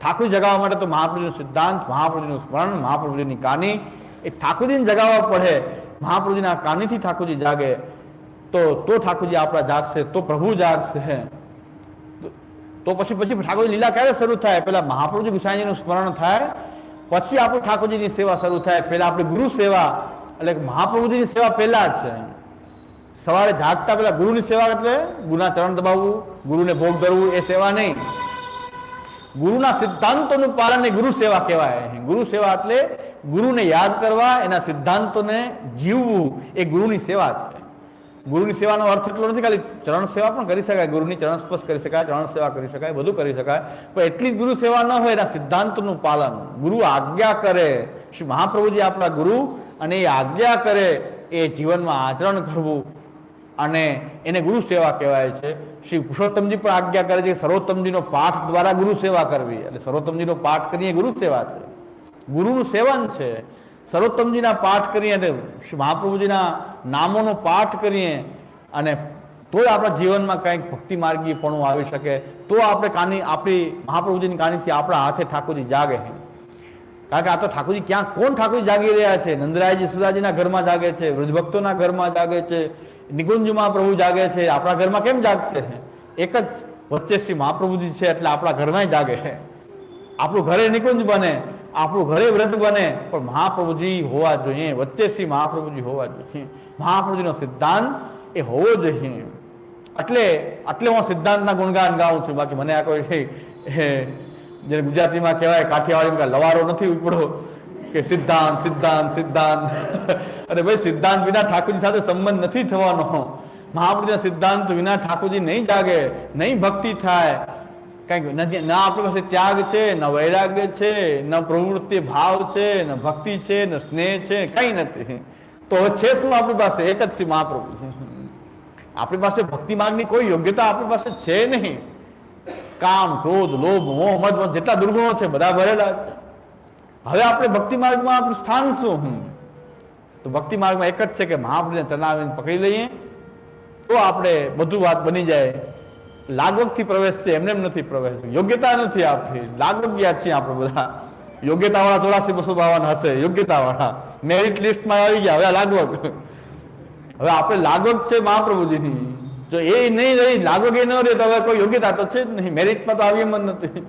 ઠાકોર જગાવવા માટે તો મહાપ્રભુનો સિદ્ધાંત મહાપ્રભુજીનું સ્મરણ મહાપ્રભુજીની કાની એ ઠાકોરજીને જગાવવા પડે મહાપ્રભુજીના કાનીથી ઠાકોરજી જાગે તો તો ઠાકોરજી આપણા જાગશે તો પ્રભુ જાગશે તો- પછી પછી ઠાકોરજી લીલા ક્યારે શરૂ થાય પહેલા મહાપ્રભુજી ગુસાઈજીનું સ્મરણ થાય પછી આપણું ઠાકોરજીની સેવા શરૂ થાય પહેલા આપણી ગુરુ સેવા એટલે મહાપ્રભુજીની સેવા પહેલા છે સવારે જાગતા પહેલા ગુરુની સેવા એટલે ગુરુના ચરણ દબાવવું ગુરુને ભોગ ધરવું એ સેવા નહીં ગુરુના સિદ્ધાંતોનું પાલન એ ગુરુ સેવા કહેવાય ગુરુ સેવા એટલે ગુરુને યાદ કરવા, એના સિદ્ધાંતોને જીવવું એ ગુરુની સેવા છે. ગુરુની સેવાનો અર્થ એટલો નથી, ખાલી ચરણ સેવા પણ કરી શકાય. ગુરુની ચરણ સ્પર્શ કરી શકાય, ચરણ સેવા કરી શકાય, બધું કરી શકાય. પણ એટલી ગુરુ સેવા ન હોય, એના સિદ્ધાંતોનું પાલન. ગુરુ આજ્ઞા કરે. શ્રી મહાપ્રભુજી આપણા ગુરુ અને એ આજ્ઞા કરે, એ જીવનમાં આચરણ કરવું અને એને ગુરુ સેવા કહેવાય છે. શ્રી પુરુષોત્તમજી પણ આજ્ઞા કરે છે સર્વોત્તમજીનો પાઠ દ્વારા ગુરુ સેવા કરવી. એટલે સર્વોત્તમજીનો પાઠ કરીએ ગુરુ સેવા છે. ગુરુનું સેવન છે. સર્વોત્તમજીના પાઠ કરીએ અને મહાપ્રભુજીના નામોનો પાઠ કરીએ અને તો આપણા જીવનમાં કંઈક ભક્તિ માર્ગીપણું આવી શકે. તો આપણે કાની, આપણી મહાપ્રભુજીની કાનીથી આપણા હાથે ઠાકોરજી જાગે કારણ કે આ તો ઠાકોરજી ક્યાં, કોણ ઠાકોરજી જાગી રહ્યા છે? નંદરાયજી સુદાજીના ઘરમાં જાગે છે, વૃદ્ધભક્તોના ઘરમાં જાગે છે નિકુંજમાં પ્રભુ જાગે છે, આપણા ઘરમાં કેમ જાગશે? એક જ વચ્ચે શ્રી મહાપ્રભુજી છે એટલે આપણા ઘરમાં જાગે આપણું ઘરે નિકુંજ બને, આપણું ઘરે વ્રત બને, પણ મહાપ્રભુજી હોવા જોઈએ, વચ્ચે શ્રી મહાપ્રભુજી હોવા જોઈએ. મહાપ્રભુજીનો સિદ્ધાંત એ હોવો જોઈએ. એટલે એટલે હું સિદ્ધાંતના ગુણગાન ગાઉં છું. બાકી મને આ કોઈ જે ગુજરાતીમાં કહેવાય કાઠિયાવાડીમાં લવારો નથી ઉપડો. કે સિદ્ધાંત સિદ્ધાંત સિદ્ધાંત. અરે ભાઈ, સિદ્ધાંત વિના ઠાકોરજી સાથે સંબંધ નથી થવાનો. મહાપ્રભુના સિદ્ધાંત વિના ઠાકોરજી નહીં જાગે, નહીં ભક્તિ થાય. કંઈક નથી ના આપણી પાસે ત્યાગ છે, ન વૈરાગ્ય છે, ન પ્રવૃત્તિ ભાવ છે, ન ભક્તિ છે, ન સ્નેહ છે, કંઈ નથી. તો છે શું આપણી પાસે? એક જ છે મહાપ્રભુ આપણી પાસે ભક્તિ માર્ગની કોઈ યોગ્યતા આપણી પાસે છે નહીં. કામ, ક્રોધ, લોભ, મોહ, મદ જેટલા દુર્ગુણો છે, બધા ભરેલા છે. હવે આપણે ભક્તિ માર્ગમાં આપણું સ્થાન શું? હું તો ભક્તિ માર્ગમાં એક જ છે કે મહાપ્રભુને ચલાવીને પકડી લઈએ, તો આપણે બધું વાત બની જાય. લાગવગથી પ્રવેશ છે, એમને એમ નથી પ્રવેશ. યોગ્યતા નથી આપણી લાગવગ્યા છીએ આપણે બધા. યોગ્યતાવાળા ચોરાસી બસો બાવન હશે, યોગ્યતાવાળા. મેરિટ લિસ્ટમાં આવી ગયા, હવે આ લાગવગ. હવે આપણે લાગવગ છે મહાપ્રભુજીની. જો એ નહીં રહી, લાગવગ એ ન રહે, તો હવે કોઈ યોગ્યતા તો છે જ નહીં. મેરિટમાં તો આવી એમ જ નથી.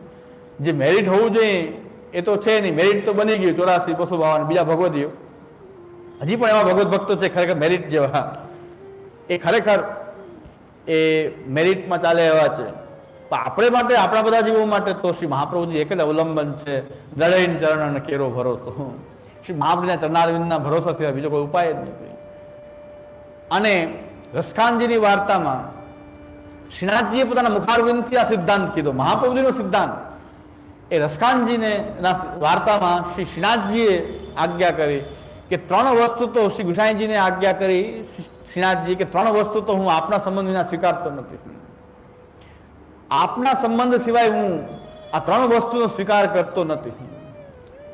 જે મેરિટ હોવું જોઈએ એ તો છે નહીં. મેરિટ તો બની ગયું ચોરાસી, બસો બાવન, બીજા ભગવદીઓ. હજી પણ એવા ભગવત ભક્તો છે ખરેખર મેરિટ જેવા. એ ખરેખર એ મેરિટમાં ચાલે એવા છે. પણ આપણે માટે, આપણા બધા જીવો માટે તો શ્રી મહાપ્રભુજી એક જ અવલંબન છે. દળૈન ચરણ અને કેરો ભરોસો. શ્રી મહાપ્રભુના ચરણારવિંદના ભરોસા સિવાય બીજો કોઈ ઉપાય જ નથી અને રસખાનજીની વાર્તામાં શ્રીનાથજીએ પોતાના મુખારવિંદથી આ સિદ્ધાંત કીધો. મહાપ્રભુજીનો સિદ્ધાંત. એ રસખાનજીને ના વાર્તામાં શ્રી શ્રીનાથજીએ આજ્ઞા કરી કે ત્રણ વસ્તુ તો શ્રી ગુસાઈજીને આજ્ઞા કરી શ્રીનાથજી કે ત્રણ વસ્તુ તો હું આપના સંબંધ વિના સ્વીકારતો નથી. આપના સંબંધ સિવાય હું આ ત્રણ વસ્તુનો સ્વીકાર કરતો નથી.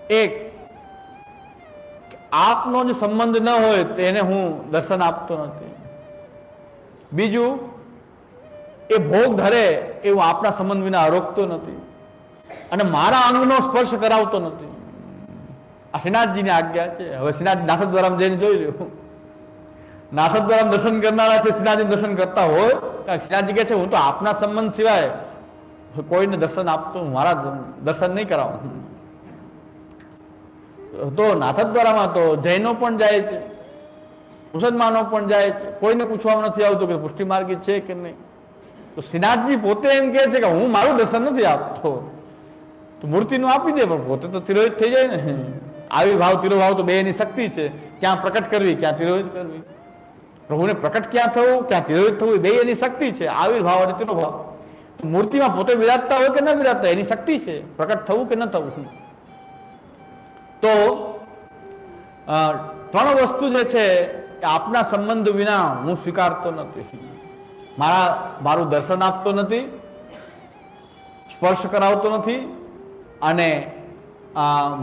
એક આપનો જે સંબંધ ન હોય તેને હું દર્શન આપતો નથી. બીજું, એ ભોગ ધરે એ હું આપના સંબંધ વિના રોકતો નથી. અને મારા અંગનો સ્પર્શ કરાવતો નથી. આ શ્રીનાથજીની આજ્ઞા છે. હવે શ્રીનાથ નાથદ દ્વારા જઈને જોઈ લ્યો. નાથદ્વારામ દર્શન કરનારા છે શ્રીનાથજી દર્શન કરતા હોય કારણ શ્રીનાથજી કહે છે, હું તો આપના સંબંધ સિવાય કોઈને દર્શન આપતો, મારા દર્શન નહીં કરાવું. તો નાથદ્વારામાં તો જૈનો પણ જાય છે, મુસલમાનો પણ જાય છે. કોઈને પૂછવામાં નથી આવતું કે પુષ્ટિ માર્ગી છે કે નહીં. તો શ્રીનાથજી પોતે એમ કહે છે કે હું મારું દર્શન નથી આપતો. તો મૂર્તિનું આપી દે પણ પોતે તો તિરોહિત થઈ જાય ને. આવી ભાવ, તિરોભાવ તો બે એની શક્તિ છે. ક્યાં પ્રકટ કરવી, ક્યાં તિરોહિત કરવી? પ્રભુને પ્રકટ ક્યાં થવું, ક્યાં તિરોહિત થવું બે એની શક્તિ છે. આવિર્ભાવ અને તિરોભાવ. મૂર્તિમાં પોતે વિરાજતા હોય કે ન વિરાજતા, એની શક્તિ છે. પ્રકટ થવું કે ન થવું? તો ત્રણ વસ્તુ જે છે આપના સંબંધ વિના હું સ્વીકારતો નથી. મારા, મારું દર્શન આપતો નથી, સ્પર્શ કરાવતો નથી અને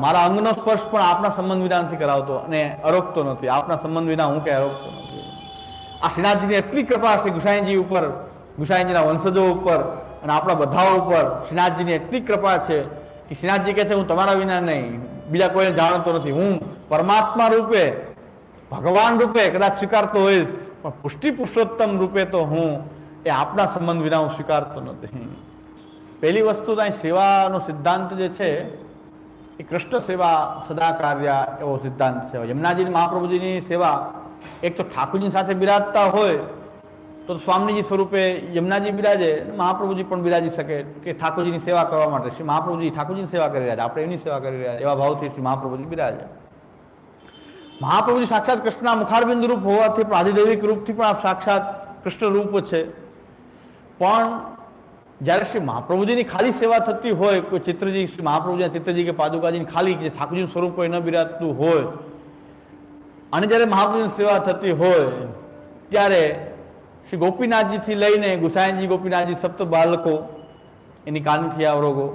મારા અંગનો સ્પર્શ પણ આપના સંબંધ વિના નથી કરાવતો અને અરોકતો નથી. આપના સંબંધ વિના હું ક્યાંય અરોકતો નથી. આ શ્રીનાથજીની એટલી કૃપા છે ગુસાઈજી ઉપર, ગુસાઈજીના વંશજો ઉપર અને આપણા બધા ઉપર શ્રીનાથજીની એટલી કૃપા છે કે શ્રીનાથજી કહે છે, હું તમારા વિના નહીં. બીજા કોઈને જાણતો નથી. હું પરમાત્મા રૂપે, ભગવાન રૂપે કદાચ સ્વીકારતો હોઈશ, પણ પુષ્ટિ પુરુષોત્તમ રૂપે તો હું એ આપના સંબંધ વિના હું સ્વીકારતો નથી. પહેલી વસ્તુ તો અહીં સેવાનો સિદ્ધાંત જે છે, એ કૃષ્ણ સેવા સદા કાર્ય એવો સિદ્ધાંત છે. યમુનાજી મહાપ્રભુજીની સેવા એક તો ઠાકોરજી સાથે બિરાજતા હોય, તો સ્વામીજી સ્વરૂપે યમુનાજી બિરાજે મહાપ્રભુજી પણ બિરાજી શકે કે ઠાકોરજીની સેવા કરવા માટે. શ્રી મહાપ્રભુજી ઠાકોરજીની સેવા કરી રહ્યા છે, આપણે એની સેવા કરી રહ્યા એવા ભાવથી શ્રી મહાપ્રભુજી બિરાજે. મહાપ્રભુજી સાક્ષાત કૃષ્ણના મુખારબિંદ રૂપ હોવાથી પણ આદિદૈવિક રૂપથી પણ આ સાક્ષાત કૃષ્ણ રૂપ છે. પણ જ્યારે શ્રી મહાપ્રભુજીની ખાલી સેવા થતી હોય, કોઈ ચિત્રજી, શ્રી મહાપ્રભુજીના ચિત્રજી કે પાદુકાજીની ખાલી જે ઠાકોરજીનું સ્વરૂપ કોઈ ન બિરાજતું હોય, અને જ્યારે મહાપ્રભુજીની સેવા થતી હોય, ત્યારે શ્રી ગોપીનાથજીથી લઈને ગુસાઈજી ગોપીનાથજી સપ્ત બાળકો, એની કાનીથી આવરોગો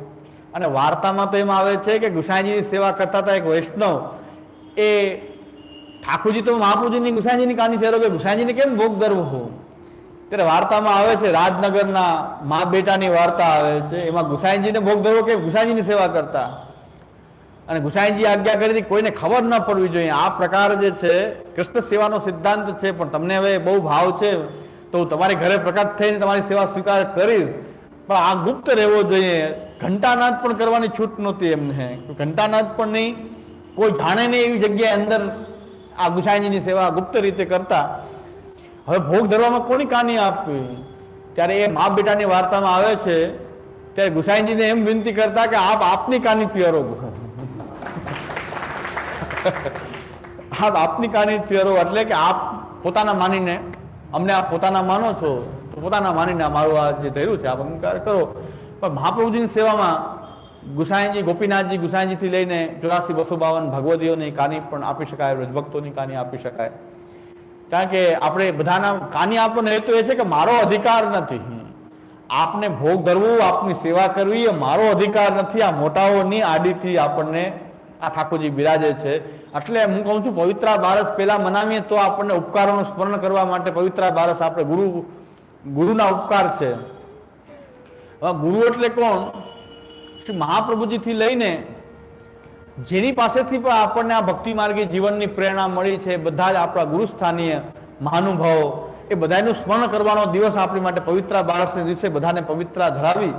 અને વાર્તામાં તો એમ આવે છે કે ગુસાઈજીની સેવા કરતા હતા એક વૈષ્ણવ. એ ઠાકોરજી તો મહાપ્રભુજીની ગુસાઈજીની કાનથી અવરોગે ગુસાઈજીને કેમ ભોગ ધરવો ત્યારે વાર્તામાં આવે છે, રાજનગરના મા બેટાની વાર્તા આવે છે. એમાં ગુસાઈનજીને ભોગ ધરવો કે ગુસાઈજીની સેવા કરતા? અને ગુસાઈનજી આજ્ઞા કરી હતી કોઈને ખબર ન પડવી જોઈએ. આ પ્રકાર જે છે, કૃષ્ણ સેવાનો સિદ્ધાંત છે, પણ તમને હવે બહુ ભાવ છે, તો હું તમારી ઘરે પ્રકટ થઈને તમારી સેવા સ્વીકાર કરીશ. પણ આ ગુપ્ત રહેવો જોઈએ. ઘંટાનાદ પણ કરવાની છૂટ નહોતી એમને. ઘંટાનાદ પણ નહીં. કોઈ જાણે નહીં એવી જગ્યાએ અંદર આ ગુસાઈજીની સેવા ગુપ્ત રીતે કરતા. હવે ભોગ ધરવામાં કોની કાની આપવી? ત્યારે એ મા બેટાની વાર્તામાં આવે છે, ત્યારે ગુસાઈજીને એમ વિનંતી કરતા કે આપ આપની કાની અરોગો આપ આપની કાની અરોગો એટલે કે આપ પોતાના માનીને, અમને આપ પોતાના માનો છો, તો પોતાના માનીને મારું આ જે થયું છે, આપ અંગીકાર કરો. પણ મહાપ્રભુજીની સેવામાં ગુસાઈજી, ગોપીનાથજી ગુસાઈજીથી લઈને ચોરાસી, બસો બાવન ભગવદીઓની કાની પણ આપી શકાય, વ્રજભક્તોની કાની આપી શકાય. કારણ કે આપણે બધાના કાની આપણને હેતુ એ છે કે મારો અધિકાર નથી. આપને ભોગ ધરવું, આપની સેવા કરવી એ મારો અધિકાર નથી. આ મોટાઓની આડીથી આપણને આ ઠાકોરજી બિરાજે છે. એટલે હું કહું છું, પવિત્રા બારસ પહેલા મનાવીએ તો આપણને ઉપકારોનું સ્મરણ કરવા માટે પવિત્રા બારસ આપણે ગુરુ, ગુરુના ઉપકાર છે. ગુરુ એટલે કોણ? શ્રી મહાપ્રભુજીથી લઈને જેની પાસેથી પણ આપણને આ ભક્તિ માર્ગી જીવનની પ્રેરણા મળી છે, બધા જ આપણા ગુરુસ્થાનીય મહાનુભાવો, એ બધાનું સ્મરણ કરવાનો દિવસ આપણી માટે પવિત્ર બારસને દિવસે બધાને પવિત્ર ધરાવી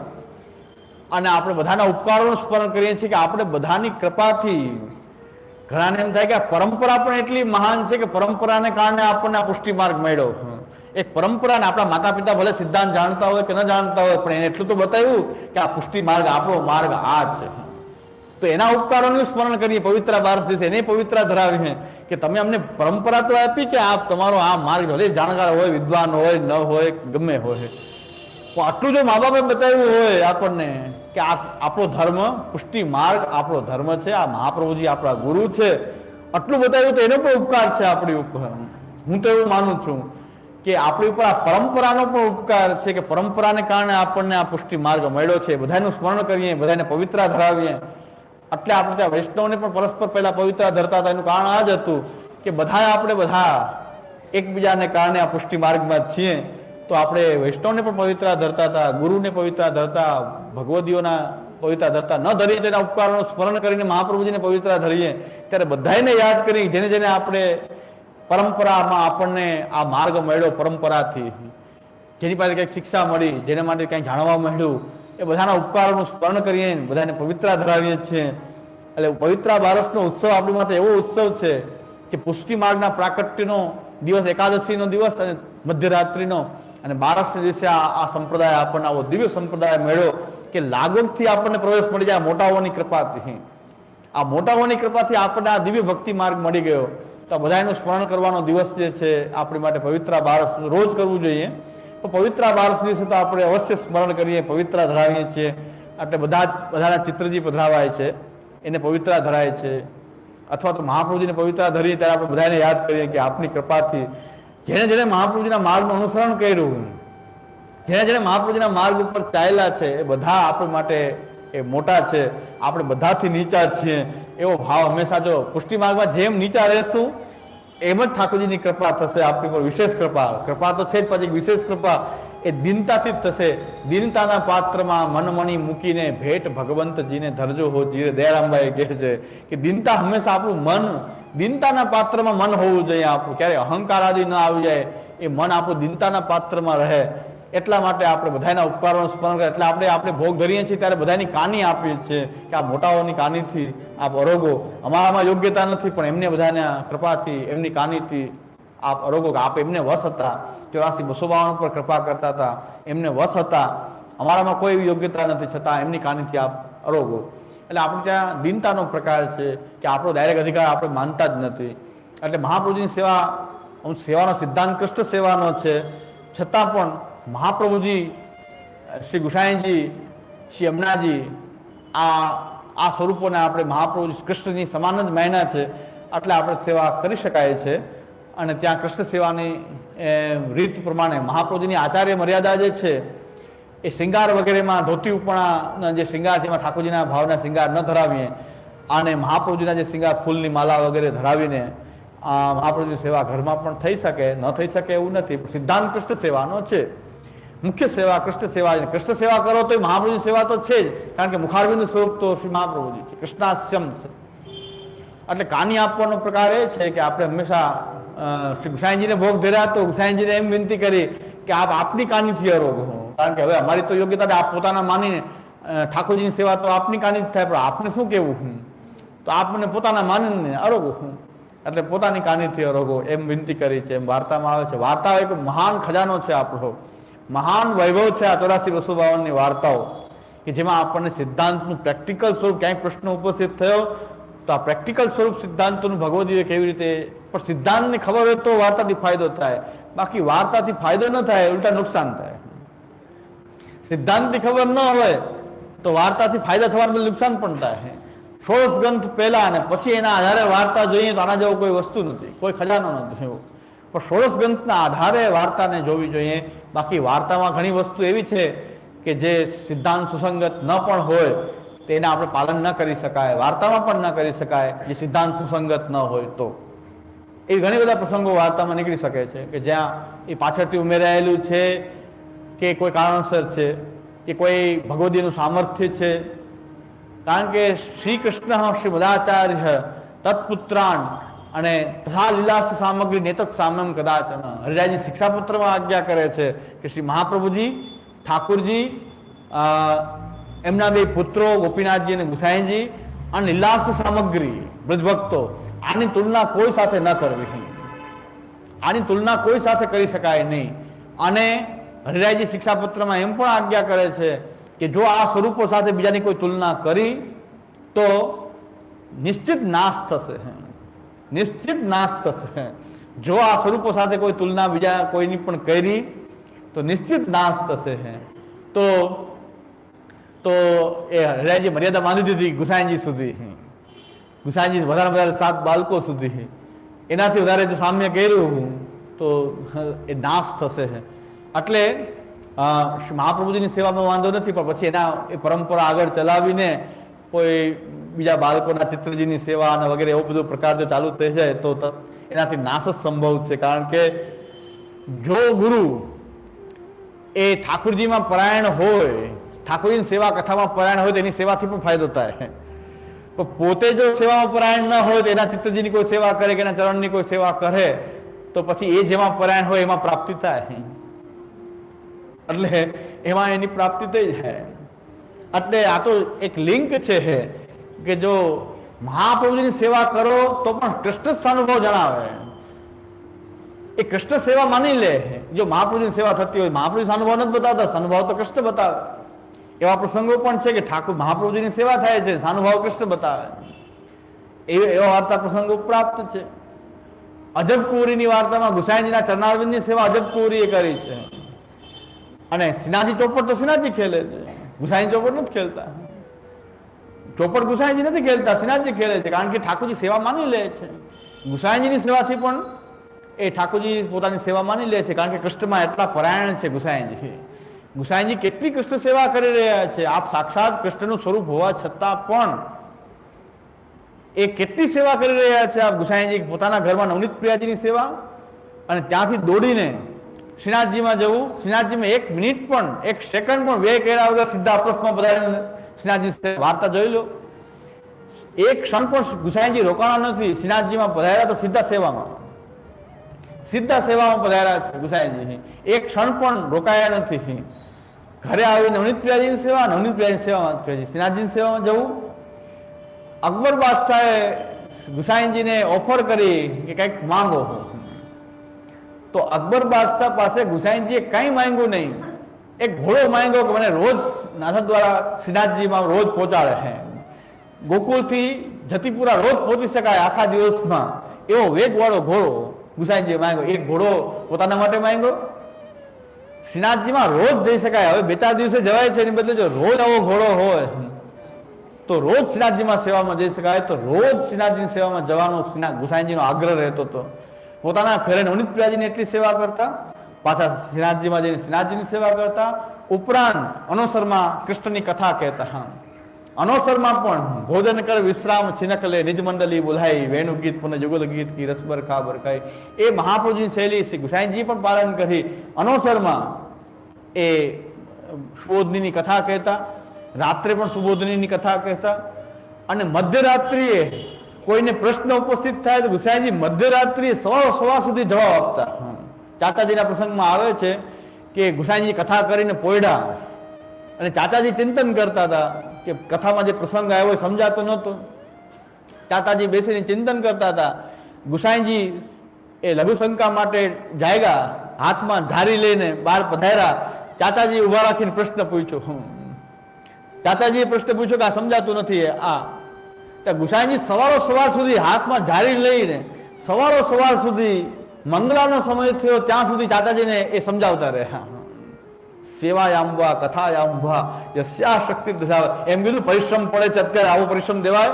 અને આપણે બધાના ઉપકારોનું સ્મરણ કરીએ છીએ કે આપણે બધાની કૃપાથી ઘણાને એમ થાય કે પરંપરા પણ એટલી મહાન છે કે પરંપરાને કારણે આપણને આ પુષ્ટિ માર્ગ મળ્યો. એક પરંપરાને આપણા માતા પિતા ભલે સિદ્ધાંત જાણતા હોય કે ન જાણતા હોય, પણ એને એટલું તો બતાવ્યું કે આ પુષ્ટિ માર્ગ આપણો માર્ગ આ છે. તો એના ઉપકારોનું સ્મરણ કરીએ, પવિત્ર બાર દિવસે એને પવિત્ર ધરાવીએ કે તમે અમને પરંપરા તો આપી કે આપ તમારો આ માર્ગ ભલે જાણકાર હોય, વિદ્વાન હોય, ન હોય, ગમે હોય. તો આટલું જો મા બાપે બતાવ્યું હોય આપણને કે આ આપણો ધર્મ પુષ્ટિ માર્ગ, આપણો ધર્મ છે, આ મહાપ્રભુજી આપણા ગુરુ છે, આટલું બતાવ્યું તો એનો પણ ઉપકાર છે આપણી ઉપર. હું તો એવું માનું છું કે આપણી ઉપર આ પરંપરાનો પણ ઉપકાર છે કે પરંપરાને કારણે આપણને આ પુષ્ટિ માર્ગ મળ્યો છે. બધાનું સ્મરણ કરીએ, બધાને પવિત્ર ધરાવીએ. એટલે આપણે ત્યાં વૈષ્ણવને પણ પરસ્પર પહેલા પવિત્ર ધરતા હતા. એનું કારણ આ જ હતું કે બધા આપણે બધા એકબીજાને કારણે આ પુષ્ટિ માર્ગમાં છીએ. તો આપણે વૈષ્ણવને પણ પવિત્ર ધરતા હતા, ગુરુને પવિત્ર ધરતા, ભગવદીઓના પવિત્ર ધરતા ન ધરીએ તેના ઉપકારનો સ્મરણ કરીને મહાપ્રભુજીને પવિત્ર ધરીએ, ત્યારે બધાને યાદ કરી જેને જેને આપણે પરંપરામાં આપણને આ માર્ગ મળ્યો પરંપરાથી. જેની પાસે કંઈક શિક્ષા મળી, જેને માટે કંઈ જાણવા મળ્યું એ બધાના ઉપકારોનું સ્મરણ કરીએ, બધાને પવિત્ર ધરાવીએ છીએ. એટલે પવિત્ર બારસનો ઉત્સવ આપણી માટે એવો ઉત્સવ છે કે પુષ્ટિ માર્ગના પ્રાકટ્યનો દિવસ, એકાદશીનો દિવસ અને મધ્યરાત્રિનો. અને બારસના દિવસે આ સંપ્રદાય આપણને, આવો દિવ્ય સંપ્રદાય મળ્યો કે લાગવથી આપણને પ્રવેશ મળી જાય મોટાઓની કૃપાથી. આ મોટાઓની કૃપાથી આપણને આ દિવ્ય ભક્તિ માર્ગ મળી ગયો. તો બધાનું સ્મરણ કરવાનો દિવસ જે છે, આપણી માટે પવિત્ર બારસ રોજ કરવું જોઈએ. તો પવિત્ર બારસ દિવસે તો આપણે અવશ્ય સ્મરણ કરીએ, પવિત્ર ધરાવીએ છીએ. એટલે બધા બધાના ચિત્રજી પધરાવાય છે, એને પવિત્ર ધરાય છે. અથવા તો મહાપ્રભુજીને પવિત્ર ધરીએ ત્યારે આપણે બધાને યાદ કરીએ કે આપની કૃપાથી જેણે જેણે મહાપ્રભુજીના માર્ગનું અનુસરણ કર્યું, જેણે જેણે મહાપ્રભુજીના માર્ગ ઉપર ચાલ્યા છે, એ બધા આપણા માટે એ મોટા છે. આપણે બધાથી નીચા છીએ. એવો ભાવ હંમેશા જો પુષ્ટિ માર્ગમાં જેમ નીચા રહેશું એમ જ ઠાકોરજીની કૃપા થશે આપણી પર વિશેષ કૃપા. કૃપા તો છે જ પછી વિશેષ કૃપા એ દિનતાથી જ થશે. દિનતાના પાત્રમાં મનમણી મૂકીને ભેટ ભગવંતજીને ધરજો હો જીરે. દયારામભાઈ કહે છે કે દિનતા હંમેશા આપણું મન, દિનતાના પાત્રમાં મન હોવું જોઈએ આપણું. ક્યારે અહંકાર આદિ ન આવી જાય, એ મન આપણું દિનતાના પાત્રમાં રહે. એટલા માટે આપણે બધાના ઉપકારોનું સ્મરણ કરે એટલે આપણે આપણે ભોગ ધરીએ છીએ ત્યારે બધાની કાની આપીએ છીએ કે આ મોટાઓની કાનીથી આપ અરોગો અમારામાં યોગ્યતા નથી, પણ એમને બધાના કૃપાથી, એમની કાનીથી આપ અરોગો કે આપ એમને વશ હતા. ચોરાસી બસો બાવન પર કૃપા કરતા હતા. એમને વશ હતા. અમારામાં કોઈ યોગ્યતા નથી, છતાં એમની કાનીથી આપ અરોગો. એટલે આપણે ત્યાં દીનતાનો પ્રકાર છે કે આપણો ડાયરેક્ટ અધિકાર આપણે માનતા જ નથી. એટલે મહાપ્રભુજીની સેવા સેવાનો સિદ્ધાંત, કૃષ્ણ સેવાનો છે. છતાં પણ મહાપ્રભુજી, શ્રી ગુસાઈજી, શ્રી અમનાજી, આ આ સ્વરૂપોને આપણે મહાપ્રભુ કૃષ્ણની સમાન જ મહિના છે, એટલે આપણે સેવા કરી શકાય છે. અને ત્યાં કૃષ્ણ સેવાની રીત પ્રમાણે મહાપ્રભુજીની આચાર્ય મર્યાદા જે છે, એ શિંગાર વગેરેમાં ધોતી ઉપણાના જે શિંગાર જેમાં ઠાકોરજીના ભાવના શિંગાર ન ધરાવીએ. અને મહાપ્રભુજીના જે શિંગાર, ફૂલની માલા વગેરે ધરાવીને આ મહાપ્રભુની સેવા ઘરમાં પણ થઈ શકે, ન થઈ શકે એવું નથી. સિદ્ધાંત કૃષ્ણ સેવાનો છે. મુખ્ય સેવા કૃષ્ણ સેવા કૃષ્ણ સેવા કરો તો એ મહાપ્રભુની સેવા તો છે જ. કારણ કે મુખારબિંદ સ્વરૂપ તો શ્રી મહાપ્રભુજી છે. કૃષ્ણાશ્યમ છે. એટલે કાની આપવાનો પ્રકાર એ છે કે આપણે હંમેશા શ્રી ગુસાઈજીને ભોગ ધર્યા તો ગુસાઈજીને એમ વિનંતી કરી કે આપ આપની કાનીથી અરોગ હો. કારણ કે હવે અમારી તો યોગ્યતા આપ પોતાના માનીને ઠાકોરજીની સેવા તો આપની કાની જ થાય, પણ આપને શું કેવું હું? તો આપને પોતાના માનીને અરોગો હું. એટલે પોતાની કાનીથી અરોગો એમ વિનંતી કરી છે, એમ વાર્તામાં આવે છે. વાર્તા એક મહાન ખજાનો છે આપણો. મહાન વૈભવ છે આ ચોરાસી બસો બાવનની વાર્તાઓ, કે જેમાં આપણને સિદ્ધાંતનું પ્રેક્ટિકલ સ્વરૂપ ક્યાંય પ્રશ્ન ઉપસ્થિત થયો, તો આ પ્રેક્ટિકલ સ્વરૂપ સિદ્ધાંતોનું ભગવદીએ કેવી રીતે, પણ સિદ્ધાંતની ખબર હોય તો વાર્તાથી ફાયદો થાય. બાકી વાર્તાથી ફાયદો ન થાય, ઉલટા નુકસાન થાય. સિદ્ધાંતની ખબર ન હોય, તો વાર્તાથી ફાયદા થવાનું નુકસાન પણ થાય. ષોડશ ગ્રંથ પહેલા અને પછી એના આધારે વાર્તા જોઈએ તો આના જેવો કોઈ વસ્તુ નથી, કોઈ ખજાનો નથી. એવો પણ ષોડશ ગ્રંથના આધારે વાર્તાને જોવી જોઈએ. બાકી વાર્તામાં ઘણી વસ્તુ એવી છે કે જે સિદ્ધાંત સુસંગત ન પણ હોય તેને આપણે પાલન ન કરી શકાય, વાર્તામાં પણ ન કરી શકાય, જે સિદ્ધાંત સુસંગત ન હોય તો. એ ઘણી બધા પ્રસંગો વાર્તામાં નીકળી શકે છે કે જ્યાં એ પાછળથી ઉમેરાયેલું છે કે કોઈ કારણસર છે, કે કોઈ ભગવદીનું સામર્થ્ય છે. કારણ કે શ્રી કૃષ્ણ શ્રી મદાચાર્ય તત્પુત્રાણ અને તથા લીલાસ સામગ્રી નેતત સામ્યમ કદાચ હરિરાયજી શિક્ષાપત્રમાં આજ્ઞા કરે છે કે શ્રી મહાપ્રભુજી, ઠાકુરજી એમના બે પુત્રો ગોપીનાથજી અને ગુસાઈજી અને લીલાસ સામગ્રી, બ્રજભક્તો, આની તુલના કોઈ સાથે ન કરવી. આની તુલના કોઈ સાથે કરી શકાય નહીં. અને હરિરાયજી શિક્ષાપત્રમાં એમ પણ આજ્ઞા કરે છે કે જો આ સ્વરૂપો સાથે બીજાની કોઈ તુલના કરી, તો નિશ્ચિત નાશ થશે. નિશ્ચિત નાશ થશે. જો આ સ્વરૂપો સાથે કોઈ તુલના બીજા કોઈની પણ કરી, તો નિશ્ચિત નાશ થશે. તો તો એ હરિયાજી મર્યાદા બાંધી દીધી ગુસાઈજી સુધી. ગુસાઈજી વધારે વધારે સાત બાળકો સુધી. એનાથી વધારે જો સામ્ય કર્યું તો એ નાશ થશે. એટલે મહાપ્રભુજીની સેવામાં વાંધો નથી, પણ પછી એના એ પરંપરા આગળ ચલાવીને કોઈ બીજા બાળકોના ચિત્રજીની સેવા અને વગેરે એવો બધો પ્રકાર જો ચાલુ થઈ જાય તો એનાથી નાશ જ સંભવ છે. કારણ કે જો ગુરુ એ ઠાકુરજીમાં પરાયણ હોય, ઠાકોરજીની સેવા કથામાં પરાયણ હોય તો એની સેવાથી પણ ફાયદો થાય. પણ પોતે જો સેવામાં પરાયણ ન હોય તો એના ચિત્રજીની કોઈ સેવા કરે કે એના ચરણની કોઈ સેવા કરે, તો પછી એ જેમાં પરાયણ હોય એમાં પ્રાપ્તિ થાય. એટલે એમાં એની પ્રાપ્તિ થઈ જાય. એટલે આ તો એક લિંક છે. કે જો મહાપ્રભુજીની સેવા કરો તો પણ કૃષ્ણ જ અનુભવ જણાવે. એ કૃષ્ણ સેવા માની લે. જો મહાપ્રભુની સેવા થતી હોય મહાપ્રભુ અનુભવ નથી બતાવતા. અનુભવ તો કૃષ્ણ બતાવે. એવા પ્રસંગો પણ છે કે ઠાકુર મહાપ્રભુજીની સેવા થાય છે, સાનુભાવ કૃષ્ણ બતાવે. એ- એવા વાર્તા પ્રસંગો પ્રાપ્ત છે. અજબ કુંવરીની વાર્તામાં ગુસાઈજીના ચરણારવિંદની સેવા અજબ કુંવરીએ કરી છે. અને સિનાજી ચોપડ તો સિનાજી ખેલે છે. ગુસાઈ ચોપડ નથી ખેલતા. ચોપડ ગુસાઈજી નથી ખેલતા, સિનાજી ખેલે છે, કારણ કે ઠાકોરજી સેવા માની લે છે. ગુસાઈજીની સેવાથી પણ એ ઠાકોરજી પોતાની સેવા માની લે છે, કારણ કે કૃષ્ણમાં એટલા પરાયણ છે ગુસાઈજી. ગુસાઈજી કેટલી કૃષ્ણ સેવા કરી રહ્યા છે, આપ સાક્ષાત કૃષ્ણનું સ્વરૂપ હોવા છતાં પણ એ કેટલી સેવા કરી રહ્યા છે આપ ગુસાઈજી, પોતાના ઘરમાં નવનીત પ્રિયાજીની સેવા અને ત્યાંથી દોડીને શ્રીનાથજીમાં જવું. શ્રીનાથજીમાં એક મિનિટ પણ, એક સેકન્ડ પણ વ્યય કર્યા વગર સીધા અપસ્માં પધારીને શ્રીનાથજી વાર્તા જોઈ લો. એક ક્ષણ પણ ગુસાઈજી રોકાણા નથી શ્રીનાથજીમાં પધાર્યા તો સીધા સેવામાં. સીધા સેવામાં પધાર્યા છે ગુસાઈજી. એક ક્ષણ પણ રોકાયા નથી. ઘરે આવીને નવનીત પ્રિયાજીની સેવા, નવનીત પ્રિયાજીની સેવામાં પ્રિયાજી. શ્રીનાથજીની સેવામાં જવું. અકબર બાદશાહે ગુસાઈજીને ઓફર કરી કે કંઈક માંગો. તો અકબર બાદશાહ પાસે ગુસાઈજીએ કંઈ માંગ્યું નહીં. એક ઘોડો માંગ્યો કે મને રોજ નાથદ દ્વારા શ્રીનાથજીમાં રોજ પહોંચાડે છે. ગોકુળથી જતીપુરા રોજ પહોંચી શકાય આખા દિવસમાં એવો વેગવાળો ઘોડો ગુસાઈજી માંગ્યો. એક ઘોડો પોતાના માટે માંગ્યો. શ્રીનાથજીમાં રોજ જઈ શકાય. હવે બે ચાર દિવસે જવાય છે, એની બદલે જો રોજ આવો ઘોડો હોય, તો રોજ શ્રીનાથજીમાં સેવામાં જઈ શકાય. તો રોજ શ્રીનાથજીની સેવામાં જવાનો શ્રીનાથ ગુસાઈજીનો આગ્રહ રહેતો હતો પોતાના ઘરે નવનીત પ્રિયાજીની એટલી સેવા કરતા પાછા શ્રીનાથજીમાં જઈને શ્રીનાથજીની સેવા કરતા ઉપરાંત અનોસરમાં કૃષ્ણની કથા કહેતા, હા. અનોસરમાં પણ ભોજન કર, વિશ્રામ છિનકલે નિજમંડલી નિજ મંડલી બોલાઈ વેણુ ગીત પુનઃ જુગલ ગીત કી રસબર ખા ખાઈ. એ મહાપ્રભુની શૈલી શ્રી ગુસાઈજી પણ પાલન કરી. અનોસરમાં એ સુબોધનીની કથા કહેતા, રાત્રે પણ સુબોધનીની કથા કહેતા અને મધ્યરાત્રિએ કોઈને પ્રશ્ન ઉપસ્થિત થાય તો ગુસાઈજી મધ્યરાત્રિએ સવા સવા સુધી જવાબ આપતા. ચાચાજીના પ્રસંગમાં આવે છે કે ગુસાઈજી કથા કરીને પોયડા. અને ચાચાજી ચિંતન કરતા હતા કે કથામાં જે પ્રસંગ આવ્યો એ સમજાતો નહોતો. ચાચાજી બેસીને ચિંતન કરતા હતા, ગુસાઈજી એ લઘુશંકા માટે જાયગા, હાથમાં ઝારી લઈને બહાર પધાર્યા. ચાચાજી ઊભા રાખીને પ્રશ્ન પૂછ્યો. ચાચાજીએ પ્રશ્ન પૂછ્યો કે આ સમજાતું નથી આ. ત્યાં ગુસાઈજી સવારો સવાર સુધી હાથમાં ઝારી લઈને, સવારો સવાર સુધી મંગલાનો સમય થયો, ત્યાં સુધી ચાચાજીને એ સમજાવતા રહ્યા. સેવાયાંબા કથાયાંબા યશ્યા શક્તિ દશાવે એમ કીધું, પરિશ્રમ પડે છે અત્યારે, આવો પરિશ્રમ દેવાય.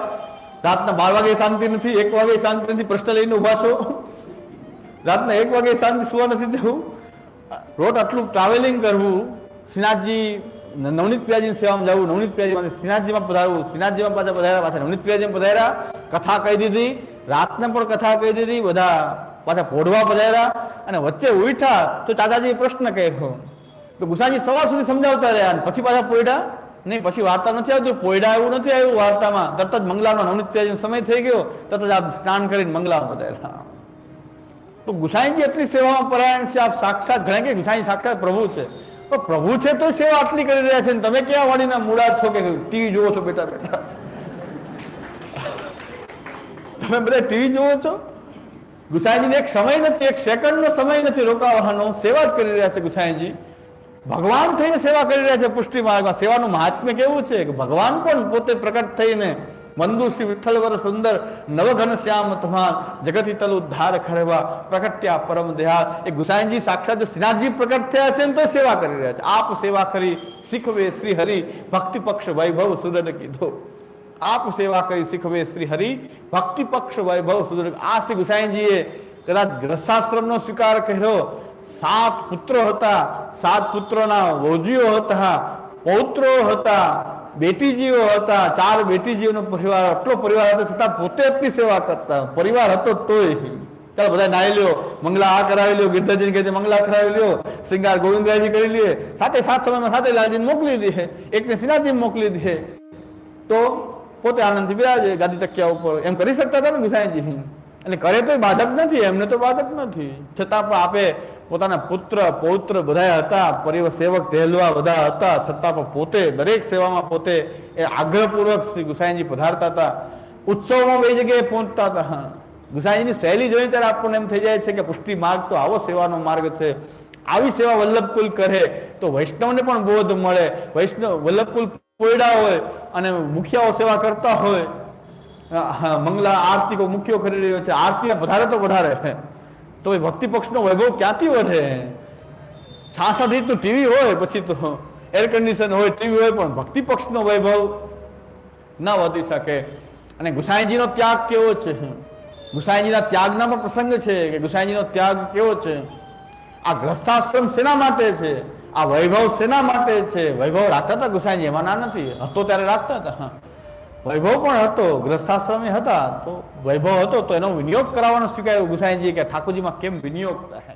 રાતના બાર વાગે શાંતિ નથી, એક વાગે શાંતિ નથી, પ્રશ્ન લઈને ઊભા છો. રાતના એક વાગે શાંતિ સુવા નથી દેવું. રોડ આટલું ટ્રાવેલિંગ કરવું, શ્રીનાથજી, નવનીત પ્રિયાજીની સેવામાં જવું, નવનીત પ્રિયાજીમાંથી શ્રીનાથજીમાં પધારવું, શ્રીનાથજીમાં પાછા પધાર્યા, પાછા નવનીત પ્રિયાજીમાં પધાર્યા, કથા કહી દીધી, રાતને પણ કથા કહી દીધી, બધા પાછા ફોડવા પધાર્યા અને વચ્ચે ઉઠા તો ચાચાજી પ્રશ્ન કહ્યો તો ગુસાજી સવાર સુધી સમજાવતા રહ્યા અને પછી પાછા પોયડા. નહીં, પછી વાર્તા નથી આવતી. પોયડા એવું નથી આવ્યું વાર્તામાં. તરત જ મંગલાનો નવનીત સમય થઈ ગયો. તરત જ આપ સ્નાન કરીને મંગલા પધાર્યા. તો ગુસાઈજી એટલી સેવામાં પરાયણ છે. આપ સાક્ષાત ઘણા કે ગુસાઈ સાક્ષાત પ્રભુ છે. પણ પ્રભુ છે તો સેવા આટલી કરી રહ્યા છે તમે ક્યાં વાણીના મૂળા છો કે ટીવી જુઓ છો બેટા બેટા? તમે બધા ટીવી જુઓ છો? ગુસાઈજીને એક સમય નથી, એક સેકન્ડનો સમય નથી રોકાવાનો, સેવા જ કરી રહ્યા છે ગુસાઈજી. ભગવાન થઈને સેવા કરી રહ્યા છે પુષ્ટિ માર્ગમાં. સેવાનું મહાત્મ્ય કેવું છે કે ભગવાન પણ પોતે પ્રકટ થઈને મંદુ શ્રી વિઠ્ઠલવર સુંદર નવઘન શ્યામ તમાર જગતી તલ ઉદ્ધાર ખરવા પ્રકટ્યા પરમ દેહાર એ ગુસાઈજી સાક્ષાત શ્રીનાથજી પ્રકટ થયા છે ને તો સેવા કરી રહ્યા છે. આપ સેવા કરી, શીખવે શ્રી હરિ ભક્તિ પક્ષ વૈભવ સુરને કીધો. આપ સેવા કરી શીખવે શ્રી હરિ. ભક્તિ પક્ષ વૈભવ સુરન આ શ્રી ગુસાઈજીએ કદાચ ગ્રસ્થાશ્રમનો સ્વીકાર કર્યો. સાત પુત્રો હતા. સાત પુત્રોના વોજીઓ હતા, પૌત્રો હતા, બેટીજીઓ હતા. ચાર બેટીજીઓનો પરિવાર, આટલો પરિવાર હતો છતાં પોતે એટલી સેવા કરતા. પરિવાર હતો તોય. ચાલ બધા નાહી લ્યો. મંગલા આ કરાવી લ્યો. ગીરધરજીને કહે મંગલા કરાવી લ્યો. શ્રીંગાર ગોવિંદરાયજી કરી લે. સાથે સાત સમયમાં સાથે લાલજીને મોકલી દે. એકને શ્રીનાથજીને મોકલી દે. તો પોતે આનંદથી બિરાજે, ગાદી તકિયા ઉપર. એમ કરી શકતા હતા ને ગુસાઈજી અને કરે તો બાધક નથી, એમને તો બાધક નથી. છતાં પણ આપે પોતાના પુત્ર, પૌત્ર બધા હતા પરિવાર સેવક તહેલવા બધા હતા, છતાં પણ પોતે દરેક સેવામાં પોતે એ આગ્રહપૂર્વક શ્રી ગુસાઈજી પધારતા હતા. ઉત્સવમાં બે જગ્યાએ પહોંચતા હતા. ગુસાઈજીની શૈલી જોઈ ત્યારે આપણને એમ થઈ જાય છે કે પુષ્ટિ માર્ગ તો આવો સેવાનો માર્ગ છે. આવી સેવા વલ્લભકુલ કરે તો વૈષ્ણવને પણ બોધ મળે. વૈષ્ણવ, વલ્લભકુલ પોયડા હોય અને મુખિયાઓ સેવા કરતા હોય મંગલા આરતી કોઈ મુખ્યો કરી રહ્યો છે. આરતી વધારે તો વધારે. તો એ ભક્તિ પક્ષનો વૈભવ ક્યાંથી વધે? છાસઠ ઇંચનું ટીવી હોય, પછી તો એર કન્ડિશન હોય, ટીવી હોય, પણ ભક્તિ પક્ષનો વૈભવ ન વધી શકે. અને ગુસાઈજીનો ત્યાગ કેવો છે? ગુસાઈજીના ત્યાગના પણ પ્રસંગ છે કે ગુસાઈજીનો ત્યાગ કેવો છે? આ ગ્રસ્થાશ્રમ શેના માટે છે? આ વૈભવ શેના માટે છે? વૈભવ રાખતા હતા ગુસાઈજી એમાં ના નથી? હતો ત્યારે રાખતા હતા વૈભવ પણ હતો, ગ્રસ્થાશ્રમે હતા, તો વૈભવ હતો, તો એનો વિનિયોગ કરાવવાનો સ્વીકાર્યો ગુસાઈજી કે ઠાકોરજીમાં કેમ વિનિયોગ? થાય